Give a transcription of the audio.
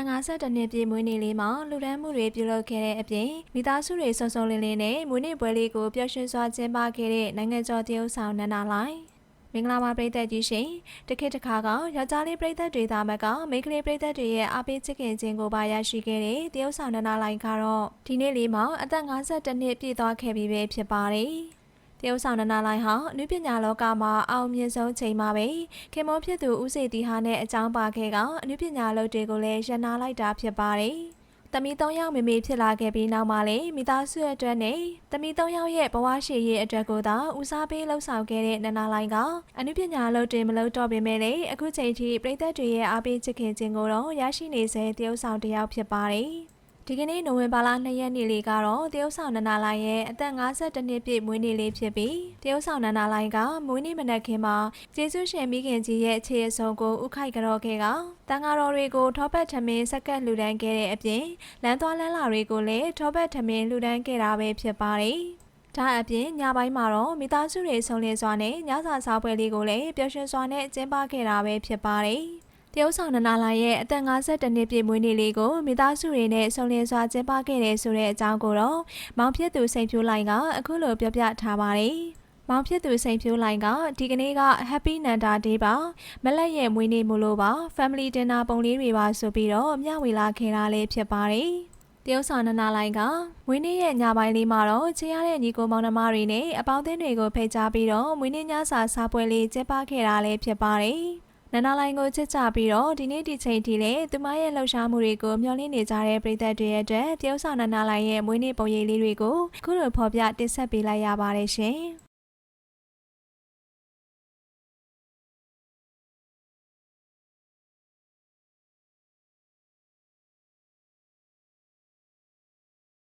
သက်52နှစ်ပြည့်မွေးနေ့လေးမှာလူဒန်းမှုတွေပြုလုပ်ခဲ့တဲ့အပြင်မိသားစုတွေစုံစုံလင်းလင်းနဲ့မွေးနေ့ပွဲလေးကိုပျော်ရွှင်စွာကျင်းပခဲ့တဲ့နိုင်ငံကျော်တရုတ်ဆောင်နန္ဒာလိုင်မင်္ဂလာပါပရိသတ်ကြီးရှင်တခေတ်တစ်ခါကယောက်ျားလေးပရိသတ်တွေသားမကမိန်းကလေးပရိသတ်တွေရဲ့အားပေးချစ်ခင်ခြင်းကိုပါရရှိခဲ့တဲ့တရုတ်ဆောင်နန္ဒာလိုင်ကတော့ဒီနေ့လေးမှာအသက်52နှစ်ပြည့်သွားခဲ့ပြီပဲဖြစ်ပါတယ် တရုတ်ဆောင်နန္ဒာလိုင်ဟာအနုပညာလောကမှာအောင်မြင်ဆုံးချိန်မှာပဲခင်မောဖြစ်သူဦးစေတီဟာနဲ့အကြောင်းပါခဲ့ကအနုပညာလုပ်တွေကိုလည်းရန်နာလိုက်တာဖြစ်ပါတယ်။တမီ၃ယောက်မိမိဖြစ်လာခဲ့ပြီးနောက်မှာလည်းမိသားစုရဲ့အတွက်နဲ့တမီ၃ယောက်ရဲ့ဘဝရှိရေးအတွက်ကိုသာဦးစားပေးလှုပ်ဆောင်ခဲ့တဲ့နန္ဒာလိုင်ကအနုပညာလုပ်တွေမလုပ်တော့ပေမဲ့လည်းအခုချိန်ထိပြည်သက်တွေရဲ့အားပေးချစ်ခင်ခြင်းကိုတော့ရရှိနေစေတရုပ်ဆောင်တစ်ယောက်ဖြစ်ပါတယ်။ ဒီကနေ့နိုဝင်ဘာလ2ရက်နေ့လေးကတော့တရုတ်ဆောင်နန္ဒာလိုင်ရဲ့အသက်52နှစ်ပြည့်မွေးနေ့လေးဖြစ်ပြီးတရုတ်ဆောင်နန္ဒာလိုင်ကမွေးနေ့မနက်ခင်းမှာကျေးဇူးရှင်မိခင်ကြီးရဲ့အခြေအဆုံးကိုဥခိုက်ကြောခဲ့ကတန်ဃာတော်တွေကိုထောပတ်ထမင်းစက္ကန့်လှူဒန်းခဲ့တဲ့အပြင်လမ်းသွားလမ်းလာတွေကိုလည်းထောပတ်ထမင်းလှူဒန်းခဲ့တာပဲဖြစ်ပါတယ်။ဒါအပြင်ညပိုင်းမှာတော့မိသားစုတွေဆုံလင်းစွာနဲ့ညစာစားပွဲလေးကိုလည်းပျော်ရွှင်စွာနဲ့ကျင်းပခဲ့တာပဲဖြစ်ပါတယ်။ တရုတ်ဆောင်နန္ဒာလာရဲ့အသက်52နှစ်ပြည့်မွေးနေ့လေးကိုမိသားစုတွေနဲ့ဆုံလင်းစွာကျင်းပခဲ့တယ်ဆိုတဲ့အကြောင်းကိုတော့မောင်ဖြစ်သူစိန်ဖြိုးလိုင်ကအခုလိုပြောပြထားပါတယ်။မောင်ဖြစ်သူစိန်ဖြိုးလိုင်ကဒီကနေ့က Happy Nanda Day ပါမလက်ရဲ့မွေးနေ့မို့လို့ပါ Family Dinner ပုံလေးတွေပါဆိုပြီးတော့မျှဝေလာခဲ့တာလေးဖြစ်ပါတယ်။တရုတ်ဆောင်နန္ဒာလိုင်ကမွေးနေ့ရဲ့ညပိုင်းလေးမှာတော့ချေရတဲ့ညီကိုမောင်နှမတွေနဲ့အပေါင်းအသင်းတွေကိုဖိတ်ကြားပြီးတော့မွေးနေ့ညစာစားပွဲလေးကျင်းပခဲ့တာလေးဖြစ်ပါတယ်။ နန္ဒလိုင်းကိုချစ်ကြပြီးတော့ဒီနေ့ဒီချိန်ထိလည်းသူမရဲ့လှုပ်ရှားမှုတွေကိုမျှော်လင့်နေကြတဲ့ပရိသတ်တွေရဲ့အတွက်တရုတ်ဆောင်နန္ဒလိုင်းရဲ့မွေးနေ့ပုံရိပ်လေးတွေကိုခုလိုဖော်ပြတင်ဆက်ပေးလိုက်ရပါတယ်ရှင်။